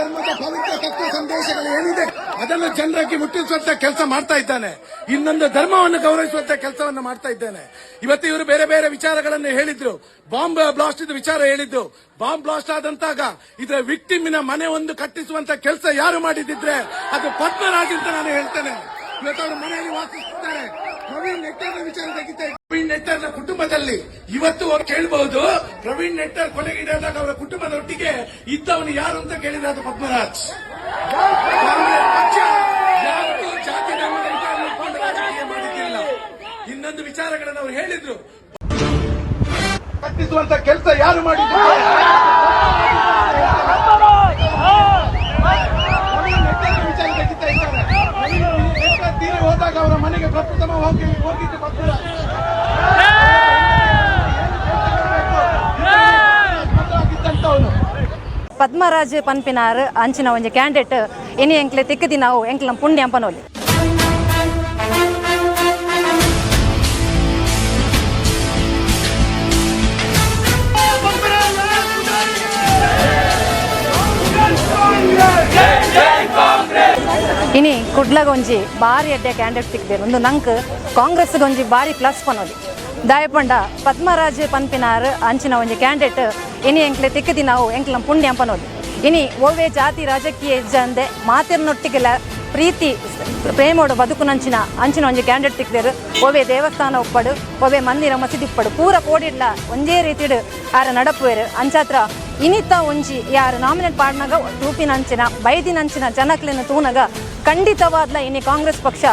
ಧರ್ಮದ ಪವಿತ್ರ ತತ್ವ ಸಂದೇಶಗಳು ಏನಿದೆ, ಅದನ್ನು ಜನರಿಗೆ ಮುಟ್ಟಿಸುವಂತ ಕೆಲಸ ಮಾಡ್ತಾ ಇದ್ದಾನೆ. ಇನ್ನೊಂದು ಧರ್ಮವನ್ನು ಗೌರವಿಸುವಂತ ಕೆಲಸವನ್ನು ಮಾಡ್ತಾ ಇದ್ದಾನೆ. ಇವತ್ತು ಇವರು ಬೇರೆ ಬೇರೆ ವಿಚಾರಗಳನ್ನು ಹೇಳಿದ್ರು. ಬಾಂಬ್ ಬ್ಲಾಸ್ಟ್ ವಿಚಾರ ಹೇಳಿದ್ರು ಬಾಂಬ್ ಬ್ಲಾಸ್ಟ್ ಆದಂತಾಗ ಇದರ ವಿಕ್ಟಿಮಿನ ಮನೆ ಒಂದು ಕಟ್ಟಿಸುವಂತ ಕೆಲಸ ಯಾರು ಮಾಡಿದಿದ್ರೆ ಅದು ಪದ್ಮರಾಜ್ ಅಂತ ನಾನು ಹೇಳ್ತೇನೆ. ಇವತ್ತು ಅವರು ಮನೆಯಲ್ಲಿ ವಾಸಿಸುತ್ತಾರೆ ಪ್ರವೀಣ್ ವಿಚಾರ ತೆಗಿತಾ ಕುಟುಂಬದಲ್ಲಿ ಇವತ್ತು ಅವ್ರು ಕೇಳಬಹುದು ಪ್ರವೀಣ್ ನೆಟ್ಟರ್ ಕೊಲೆಗೀಡಾದಾಗ ಅವರ ಕುಟುಂಬದೊಟ್ಟಿಗೆ ಇದ್ದವನು ಯಾರು ಅಂತ ಕೇಳಿದ್ರೆ ಅದು ಪದ್ಮರಾಜ್. ಜಾತಿ ರಾಜಕೀಯ ಮಾಡಿದ್ದಿಲ್ಲ. ಇನ್ನೊಂದು ವಿಚಾರಗಳನ್ನು ಅವರು ಹೇಳಿದ್ರು. ಕಟ್ಟಿಸುವಂತ ಕೆಲಸ ಯಾರು ಮಾಡಿದ್ರು? ಹೋದಾಗ ಅವರ ಮನೆಗೆ ಪ್ರಪ್ರಥಮ ಹೋಗಿ ಹೋಗಿದ್ದು ಪದ್ಮರಾಜ್. ಪದ್ಮರಾಜ್ ಪನ್ಪಿನಾರ್ ಅಂಚಿನ ಒಂಜಿ ಕ್ಯಾಂಡಿಡೇಟ್ ಇನಿ ಎಂಕ್ಲೆ ತಿಕ್ಕದಿ ನಾವು, ಎಂಕ್ಲ ಪುಣ್ಯ ಅಂಪನೋಲಿ ಇನಿ ಕುಡ್ಲಗೊಂಜಿ ಬಾರಿ ಎಡ್ಡೆ ಕ್ಯಾಂಡಿಡೇಟ್ ತಿಕ್ಬೇರು ಒಂದು ಕಾಂಗ್ರೆಸ್ ಗೊಂಜಿ ಬಾರಿ ಪ್ಲಸ್ ಪನೋಲಿ. ದಾಯಪಂಡ ಪದ್ಮರಾಜ್ ಪನ್ಪಿನಾರ್ ಅಂಚಿನ ಒಂಜಿ ಕ್ಯಾಂಡಿಡೇಟ್ ಇನಿ ಎಂಕ್ಲೆ ತಿಕ್ಕದಿ ನಾವು, ಎಂಕ್ಲಂ ಪುಣ್ಯ ಅಂಪನೋಲಿ ಇನಿ ಒವ್ವೆ ಜಾತಿ ರಾಜಕೀಯ ಇಜ್ಜಂದೆ ಮಾತಿರ್ನೊಟ್ಟಿಗೆಲ ಪ್ರೀತಿ, ಪ್ರೇಮೋಡು ಬದುಕುನಂಚಿನ, ಅಂಚಿನ ಒಂಜಿ ಕ್ಯಾಂಡಿಡೇಟ್ ತಿಕ್ದೇರು ಒವೆ ದೇವಸ್ಥಾನ ಒಪ್ಪಡು ಒವೆ ಮಂದಿರ ಮಸೀದಿ ಉಪ್ಪಡು ಪೂರ ಕೋಡಿಡ್ಲ, ಒಂದೇ ರೀತಿಡು ಆರ ನಡಪುವೆರು ಅಂಚಾತ್ರ ಇನಿತ ಒಂಜಿ ಯಾರು ನಾಮಿನೇಟ್ ಪಾಡ್ನಾಗ ರೂಪಿನಂಚಿನ ಬೈದಿನಂಚಿನ ಜನಕ್ಲಿನ ತೂನಗ ಖಂಡಿತವಾದ್ಲ ಇನಿ ಕಾಂಗ್ರೆಸ್ ಪಕ್ಷ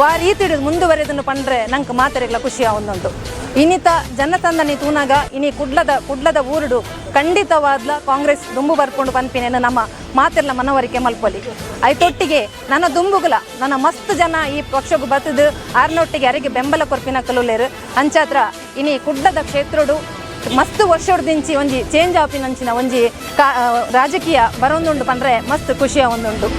ವಾ ರೀತಿಡು ಮುಂದುವರೆದನ್ನು ಪಂಡ್ರೆ ನಂಗೆ ಮಾತಾಡಿಗ್ಲ ಖುಷಿ ಆವೊಂದುಂಟು. ಇನಿತ ಜನತಂದನಿ ತೂನಾಗ, ಇನಿ ಕುಡ್ಲದ ಕುಡ್ಲದ ಊರುಡು ಖಂಡಿತವಾದ್ಲ ಕಾಂಗ್ರೆಸ್ ದುಂಬು ಬರ್ಕೊಂಡು ಪನ್ಪಿನೇನು ನಮ್ಮ ಮಾತೆರ್ಲ ಮನವರಿಕೆ ಮಲ್ಪಲಿ. ಐತೊಟ್ಟಿಗೆ ನನ್ನ ದುಂಬುಗುಲ, ನನ್ನ ಮಸ್ತ್ ಜನ ಈ ಪಕ್ಷಕ್ಕೆ ಬತ್ತದು ಆರ್ನೊಟ್ಟಿಗೆ ಅರಿಗೆ ಬೆಂಬಲ ಕೊರ್ಪಿನ ಕಲುಲೇರು. ಅಂಚಾತ್ರ ಇನಿ ಕುಡ್ಲದ ಕ್ಷೇತ್ರಡು ಮಸ್ತ್ ವರ್ಷಡ್ದಿಂಚಿ ಒಂಜಿ ಚೇಂಜ್ ಆಪಿನಂಚಿನ ಒಂಜಿ ಕಾ ರಾಜಕೀಯ ಬರೋಂದುಂಡು ಪಂಡ್ರೆ ಮಸ್ತ್ ಖುಷಿಯ ಒಂದುಂಟು